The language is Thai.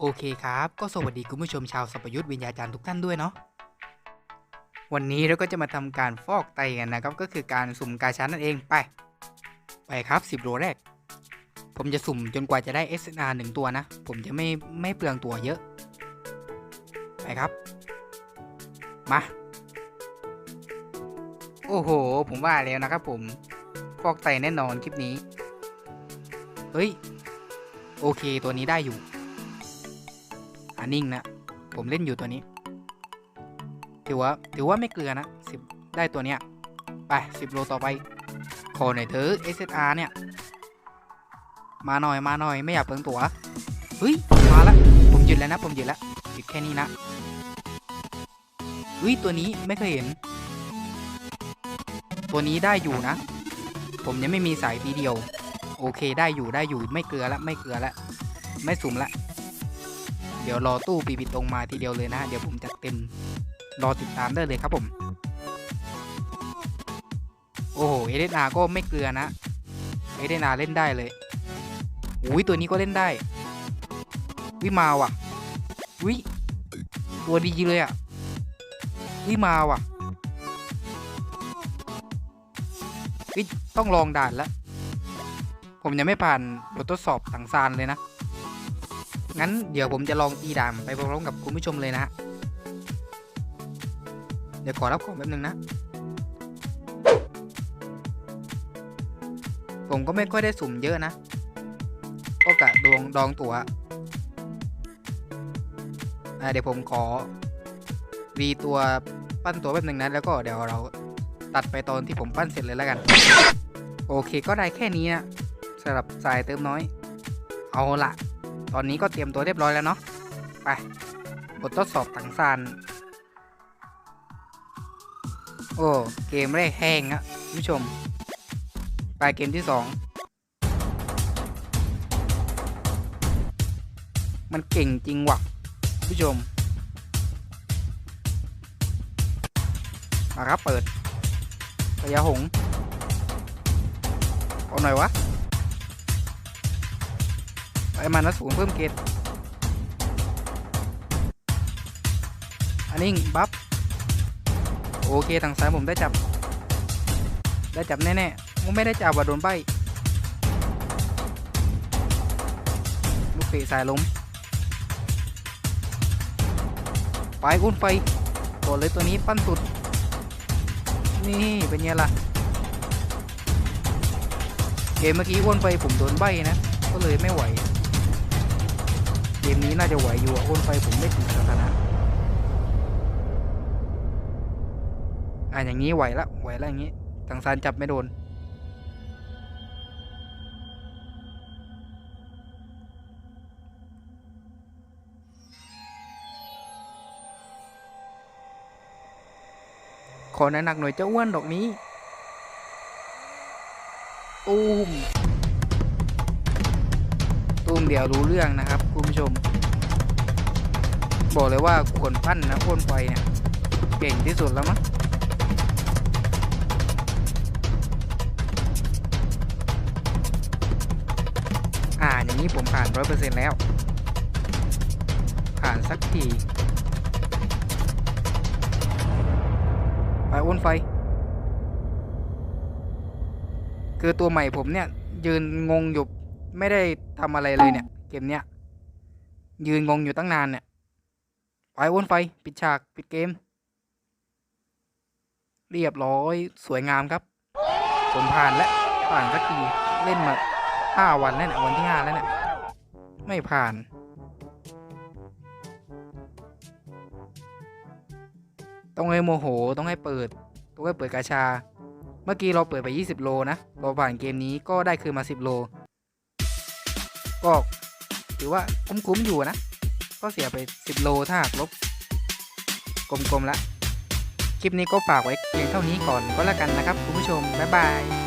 โอเคครับ ก็สวัสดีคุณผู้ชมชาวสัพยุทธวิญญาจารย์ทุกท่านด้วยเนาะวันนี้เราก็จะมาทำการฟอกไตกันนะครับ ก็คือการสุ่มกาชานั่นเองไป ไปครับ 10โลแรก ผมจะสุ่มจนกว่าจะได้ SNR หนึ่งตัวนะ ผมจะไม่ไม่เปลืองตัวเยอะ ไปครับ มา โอ้โห ผมว่าแล้วนะครับผมฟอกไตแน่นอนคลิปนี้ เฮ้ย โอเคตัวนี้ได้อยู่ันนิ่งนะ ผมเล่นอยู่ตัวนี้ ถือว่าถือว่าไม่เกลือนะสิบได้ตัวเนี้ย ไปสิบโลต่อไป ขอหน่อยเถอะ SSR เนี่ย มาหน่อยมาหน่อยไม่อยากเปลืองตัวเฮ้ย มาละผมหยุดแล้วนะ ผมหยุดแล้วหยุดแค่นี้นะเฮ้ย ตัวนี้ไม่เคยเห็น ตัวนี้ได้อยู่นะ ผมยังไม่มีสายทีเดียว โอเคได้อยู่ได้อยู่ไม่เกลือละไม่เกลือละไม่สุ่มละ เดี๋ยวรอตู้ปีบิตรงมาทีเดียวเลยนะ เดี๋ยวผมจัดเต็มรอติดตามได้เลยครับผม โอ้โหเอเดนาก็ไม่เกลือนะเอเดนาเล่นได้เลยอุ้ยตัวนี้ก็เล่นได้วิมาว่ะวิตัวดีเลยอะ่ะวิมาว่ะต้องลองด่านแล้ว ผมยังไม่ผ่านบททดสอบสังสารเลยนะ งั้นเดี๋ยวผมจะลองตีด่านไปพร้อมกับคุณผู้ชมเลยนะ เดี๋ยวขอรับของแป๊บนึงนะ ผมก็ไม่ค่อยได้สุ่มเยอะนะ ก็กะดวงดองตัวอ่าเดี๋ยวผมขอรีตัวปั้นตัวแป๊บนึงนะแล้วก็เดี๋ยวเราตัดไปตอนที่ผมปั้นเสร็จเลยแล้วกัน โอเคก็ได้แค่นี้นะสำหรับสายเติมน้อย เอาละ ตอนนี้ก็เตรียมตัวเรียบร้อยแล้วเนาะ ไป บททดสอบถังซาน โอ้ เกมแรกแห้งอะผู้ชม ไปเกมที่สอง มันเก่งจริงว่ะผู้ชมมาครับ เปิดพยาหงส์เอาหน่อยวะ มานะสูงเพิ่มเกตอันนี้บัฟโอเคทางซ้ายผมได้จับ ได้จับแน่ๆผมไม่ได้จับว่าโดนใบลูกเตะสายล้มไปอุ้นไปโดดเลยตัวนี้ปั้นสุด นี่เป็นไงล่ะเกมเมื่อกี้อ้วนไปผมโดนใบนะ ก็เลยไม่ไหว เกมนี้น่าจะไหวอยู่อะอ้วนไปผมไม่ถึงสถานะอะอย่างนี้ไหวละไหวละอย่างนี้ทางซานจับไม่โดน ขอหนักหน่อยเจ้าอ้วนดอกนี้ตูมตูม เดี๋ยวรู้เรื่องนะครับคุณผู้ชม บอกเลยว่าคนปั้นนะพ่นไฟเนี่ยเก่งที่สุดแล้วมั้งอ่าอย่างนี้ผมผ่านร้อยเปอร์เซ็นต์แล้ว ผ่านสักทีไปอ้นไฟ คือตัวใหม่ผมเนี่ย ยืนงงอยู่ ไม่ได้ทำอะไรเลยเนี่ย เกมเนี้ย ยืนงงอยู่ตั้งนานเนี่ยไปอ้นไฟ ปิดฉาก ปิดเกม เรียบร้อยสวยงามครับ ผมผ่านแล้วผ่านสักทีเล่นมาห้าวันแล้วเนี่ยวันที่ห้าแล้วเนี่ย ไม่ผ่าน ต้องให้โมโหต้องให้เปิด ต้องให้เปิดกาชา เมื่อกี้เราเปิดไป 20 โลนะเราผ่านเกมนี้ก็ได้คืนมา 10 โล ก็ถือว่าคุ้มๆอยู่นะ ก็เสียไป 10 โลถ้าหากลบกลมๆละ คลิปนี้ก็ฝากไว้เพียงเท่านี้ก่อนก็แล้วกันนะครับ คุณผู้ชม บ๊ายบาย